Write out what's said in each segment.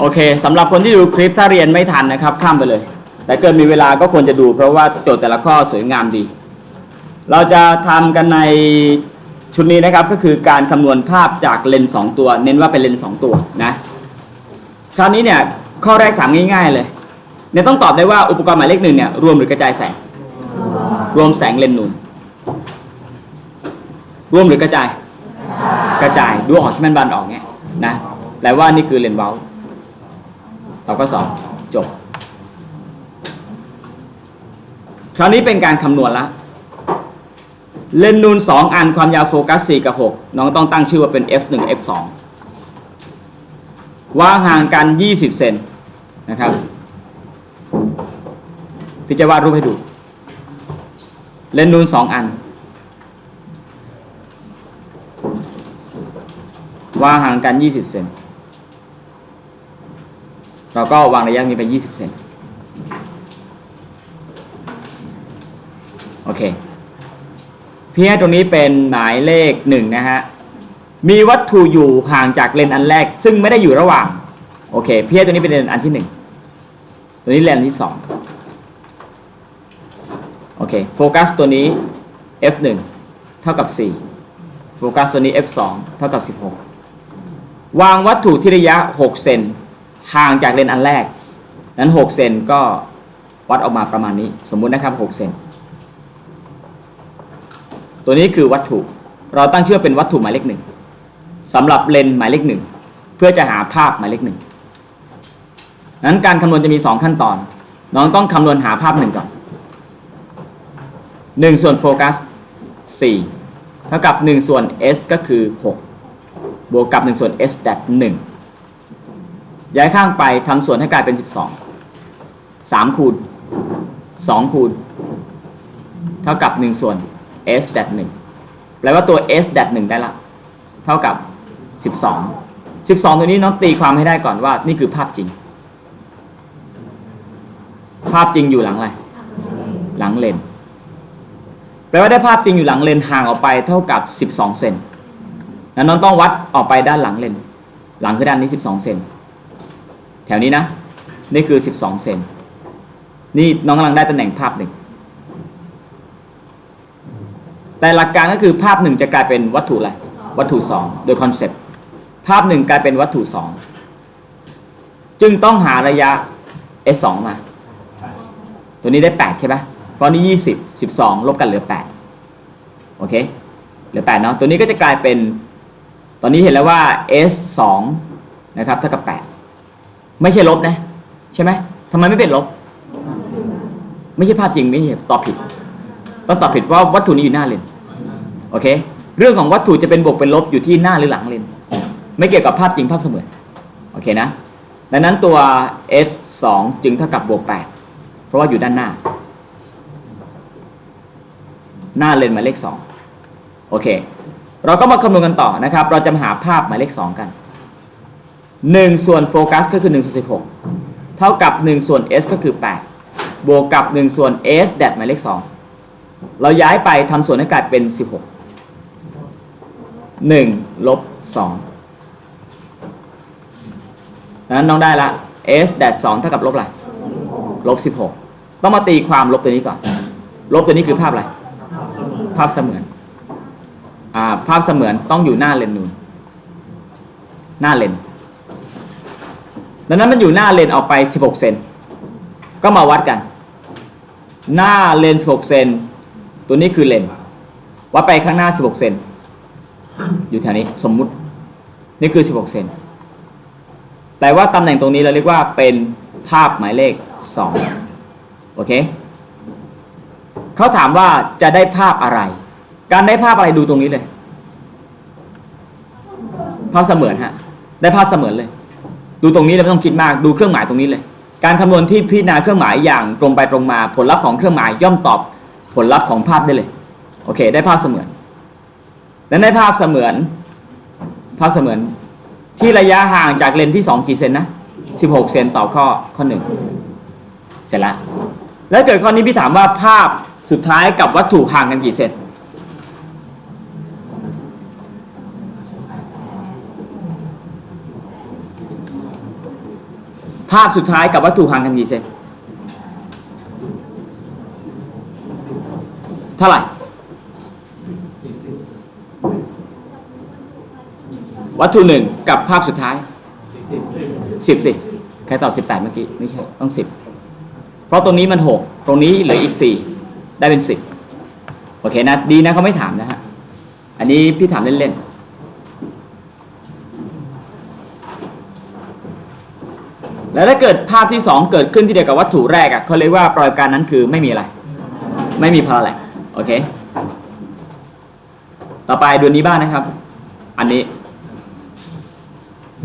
โอเคสำหรับคนที่ดูคลิปถ้าเรียนไม่ทันนะครับ ข้ามไปเลย แต่เกิดมีเวลาก็ควรจะดู เพราะว่าโจทย์แต่ละข้อสวยงามดี เราจะทำกันในชุดนี้นะครับก็คือการคำนวณภาพจากเลนส์สองตัว เน้นว่าเป็นเลนส์สองตัวนะคราวนี้เนี่ยข้อแรกถามง่าย ๆเลยเนี่ยต้องตอบได้ว่าอุปกรณ์หมายเลขหนึ่งเนี่ยรวมหรือกระจายแสง รวมแสงเลนส์นูนรวมหรือกระจาย กระจายดูออกใช่ไหมบันออกเนี่ยนะแปลว่านี่คือเลนส์เบล ตอบข้อสอบจบ คราวนี้เป็นการคำนวณละ เลนส์นูน 2 อันความยาวโฟกัส 4 กับ 6 น้องต้องตั้งชื่อว่าเป็น f1 f2 วางห่างกัน 20 เซนนะครับ พี่จะวาดรูปให้ดู เลนส์นูน 2 อัน วางห่างกัน 20 เซน เราก็วางระยะนี้ไป 20 เซนโอเคพี่ตรงนี้เป็นหมายเลขหนึ่งนะฮะ มีวัตถุอยู่ห่างจากเลนอันแรก ซึ่งไม่ได้อยู่ระหว่าง โอเคพี่ตัวนี้เป็นเลนอันที่หนึ่งตัวนี้เลนอันที่สองโอเคโฟกัสตัวนี้ f1 เท่ากับ 4 โฟกัสตัวนี้ f2 เท่ากับ 16 วางวัตถุที่ระยะ 6 เซน ห่างจากเลนอันแรก นั้น6เซนก็วัดออกมาประมาณนี้ สมมุตินะครับ6เซนตัวนี้คือวัตถุ เราตั้งชื่อเป็นวัตถุหมายเลขหนึ่งสำหรับเลนหมายเลขหนึ่งเพื่อจะหาภาพหมายเลขหนึ่งนั้นการคำนวณจะมี 2 ขั้นตอน น้องต้องคำนวณหาภาพหนึ่งก่อน1 ส่วนโฟกัส4เท่ากับ 1 ส่วน s ก็คือ 6 บวกกับ 1 ส่วน s ดัด1 ย้ายข้างไปทำส่วนให้กลายเป็น 12 3 คูณ 2 คูณ เท่ากับ 1 ส่วน s แดด1แปลว่าตัว s แดด1ได้ละ เท่ากับ 12 12 ตัวนี้น้องตีความให้ได้ก่อนว่านี่คือภาพจริง ภาพจริงอยู่หลังอะไร หลังเลนแปลว่าได้ภาพจริงอยู่หลังเลนห่างออกไปเท่ากับ 12 เซนนั้นน้องต้องวัดออกไปด้านหลังเลนหลังคือด้านนี้ 12 เซน แถวนี้นะ นี่คือ 12 เซนนี่น้องกำลังได้ตำแหน่งภาพหนึ่งแต่หลักการก็คือภาพหนึ่งจะกลายเป็นวัตถุอะไรวัตถุสองโดยคอนเซปต์ภาพหนึ่งกลายเป็นวัตถุสองจึงต้องหาระยะ s 2มา ตัวนี้ได้ 8 ใช่ไหมเพราะนี่20 12 ลบกันเหลือ 8 โอเค เหลือ 8 เนาะตัวนี้ก็จะกลายเป็น ตอนนี้เห็นแล้วว่า s 2นะครับเท่ากับ 8 ไม่ใช่ลบนะ ใช่ไหมทำไมไม่เป็นลบ ไม่ใช่ภาพจริงไม่ใช่ตอบผิด ต้องตอบผิดว่าวัตถุนี้อยู่หน้าเลนโอเค เรื่องของวัตถุจะเป็นบวกเป็นลบอยู่ที่หน้าหรือหลังเลนไม่เกี่ยวกับภาพจริงภาพเสมือนโอเคนะดังนั้นตัว s 2จึงเท่ากับบวก8เพราะว่าอยู่ด้านหน้า หน้าเลนหมายเลข2โอเค เราก็มาคำนวณกันต่อนะครับ เราจะมาหาภาพหมายเลข 2 กัน 1 ส่วนโฟกัสก็คือ1ส่วน16 เท่ากับ 1 ส่วน s ก็คือ 8 บวกกับ 1 ส่วน s แดดหมายเลข 2 เราย้ายไปทำส่วนให้กลายเป็น 16 1ลบ2นั้นน้องได้ละ s แดด2เท่ากับลบอะไรลบ 16 ต้องมาตีความลบตัวนี้ก่อน ลบตัวนี้คือภาพอะไร ภาพเสมือนอ่าภาพเสมือนต้องอยู่หน้าเลนนูนหน้าเลน ดังนั้นมันอยู่หน้าเลนออกไป 16 เซนก็มาวัดกัน หน้าเลน 16 เซนตัวนี้คือเลนวัดไปข้างหน้า 16 เซนอยู่แถวนี้สมมุตินี่คือ 16 เซนแต่ว่าตำแหน่งตรงนี้เราเรียกว่าเป็นภาพหมายเลข 2 โอเคเขาถามว่าจะได้ภาพอะไร การได้ภาพอะไรดูตรงนี้เลย ภาพเสมือนฮะ ได้ภาพเสมือนเลย ดูตรงนี้เลยไม่ต้องคิดมากดูเครื่องหมายตรงนี้เลย การคำนวณที่พิจารณาเครื่องหมายอย่างตรงไปตรงมา ผลลัพธ์ของเครื่องหมายย่อมตอบผลลัพธ์ของภาพได้เลยโอเค ได้ภาพเสมือนและได้ภาพเสมือน ภาพเสมือน ที่ระยะห่างจากเลนที่ 2 กี่เซนนะ 16 เซนต่อข้อข้อ1เสร็จแล้วแล้วเกิดข้อนี้พี่ถามว่าภาพสุดท้ายกับวัตถุห่างกันกี่เซน ภาพสุดท้ายกับวัตถุห่างกันกี่เซนเท่าไหร่ วัตถุหนึ่งกับภาพสุดท้ายสิบสิใครตอบสิบแปดเมื่อกี้ ไม่ใช่ต้องสิบเพราะตรงนี้มันหกตรงนี้เหลืออีกสี่ได้เป็นสิบโอเคนะ ดีนะเขาไม่ถามนะฮะ อันนี้พี่ถามเล่นๆ แล้วถ้าเกิดภาพที่สองเกิดขึ้นที่เดียวกับวัตถุแรกอะเขาเรียกว่าปรากฏการณ์นั้นคือไม่มีอะไร ไม่มีพาราแลกโอเค ต่อไปดูนี้บ้างนะครับ อันนี้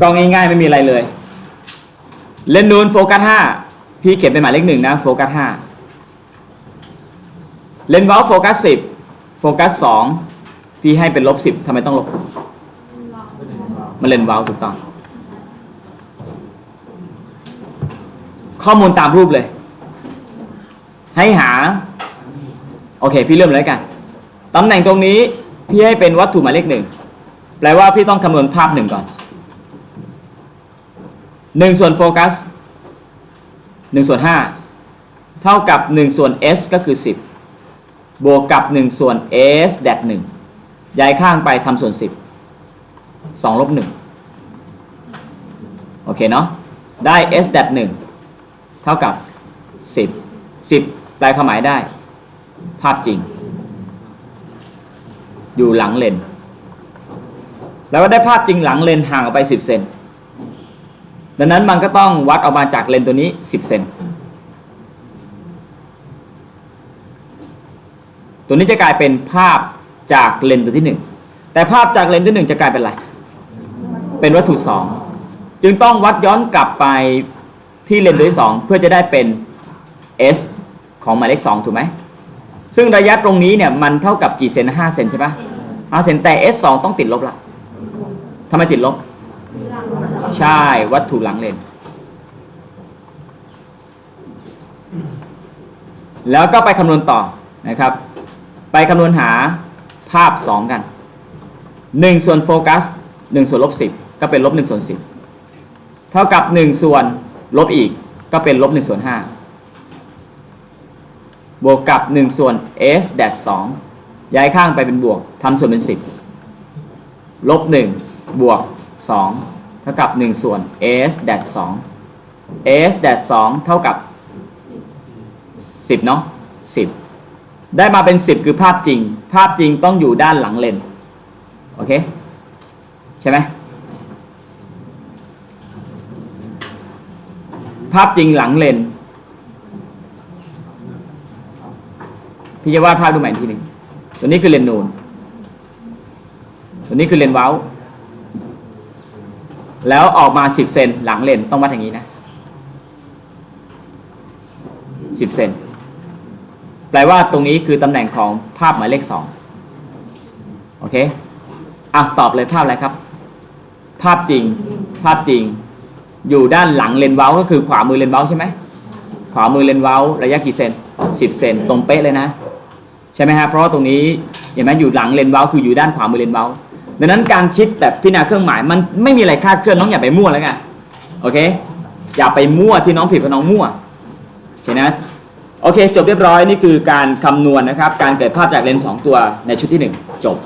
ก็ง่ายๆไม่มีอะไรเลย เลนส์นูนโฟกัสห้าพี่เขียนเป็นหมายเลขหนึ่งนะโฟกัสห้าเลนส์เวลโฟกัสสิบโฟกัสสองพี่ให้เป็นลบสิบทำไมต้องลบ มันเลนส์เวลถูกต้อง ข้อมูลตามรูปเลย ให้หา โอเค พี่เริ่มเลยกัน ตำแหน่งตรงนี้ พี่ให้เป็นวัตถุหมายเลขหนึ่งแปลว่าพี่ต้องคำนวณภาพหนึ่งก่อนหนึ่งส่วนโฟกัสหนึ่งส่วนห้าเท่ากับหนึ่งส่วน s ก็คือสิบบวกกับหนึ่งส่วน s แดดหนึ่งย้ายข้างไปทำส่วนสิบสองลบหนึ่งโอเคเนาะได้ s แดดหนึ่ง เท่ากับสิบสิบแปลความหมายได้ ภาพจริง อยู่หลังเลนแล้วก็ได้ภาพจริงหลังเลนห่างออกไป 10 เซนดังนั้นมันก็ต้องวัดออกมาจากเลนตัวนี้ 10 เซนตัวนี้จะกลายเป็นภาพจากเลนตัวที่ 1 แต่ภาพจากเลนที่ 1 จะกลายเป็นอะไร เป็นวัตถุ 2 จึงต้องวัดย้อนกลับไป ที่เลนตัวที่2เพื่อจะได้เป็น s ของหมายเลข2ถูกไหมซึ่งระยะตรงนี้เนี่ยมันเท่ากับกี่เซนห้าเซนใช่ปะห้าเซนแต่ S 2ต้องติดลบละทำไมติดลบ ใช่วัตถุหลังเลนแล้วก็ไปคำนวณต่อนะครับ ไปคำนวณหาภาพ 2 กัน 1 ส่วนโฟกัส 1 ส่วนลบ10 ก็เป็นลบ1ส่วน10 เท่ากับ 1 ส่วน ลบอีกก็เป็นลบ1ส่วน5บวกกับ 1 ส่วน s แดด2ย้ายข้างไปเป็นบวกทำส่วนเป็น 10 ลบ 1 บวก 2 เท่ากับ 1 ส่วน s แดด2 s แดด2เท่ากับ 10 เนาะ10 ได้มาเป็น 10 คือภาพจริง ภาพจริงต้องอยู่ด้านหลังเลน โอเค ใช่ไหม ภาพจริงหลังเลนพี่จะวาดภาพดูใหม่อีกทีหนึ่งตัวนี้คือเลนนูนตัวนี้คือเลนเว้า แล้วออกมา10เซนหลังเลนต้องวัดอย่างนี้นะ10เซนแปลว่าตรงนี้คือตำแหน่งของภาพหมายเลข2โอเคอะตอบเลยภาพอะไรครับ ภาพจริง ภาพจริง อยู่ด้านหลังเลนเว้าก็คือขวามือเลนเว้าใช่ไหมขวามือเลนเว้าระยะกี่เซน10 เซนตรงเป๊ะเลยนะใช่ไหมฮะเพราะว่าตรงนี้เห็นไหมอยู่หลังเลนเว้าคืออยู่ด้านขวามือเลนเว้าดังนั้นการคิดแบบพิจารณาเครื่องหมายมันไม่มีอะไรคาดเคลื่อนน้องอย่าไปมั่วแล้วไงโอเคอย่าไปมั่วที่น้องผิดเพราะน้องมั่วโอเคนะโอเค จบเรียบร้อยนี่คือการคำนวณนะครับ การเกิดภาพจากเลนส์สองตัวในชุดที่หนึ่งจบ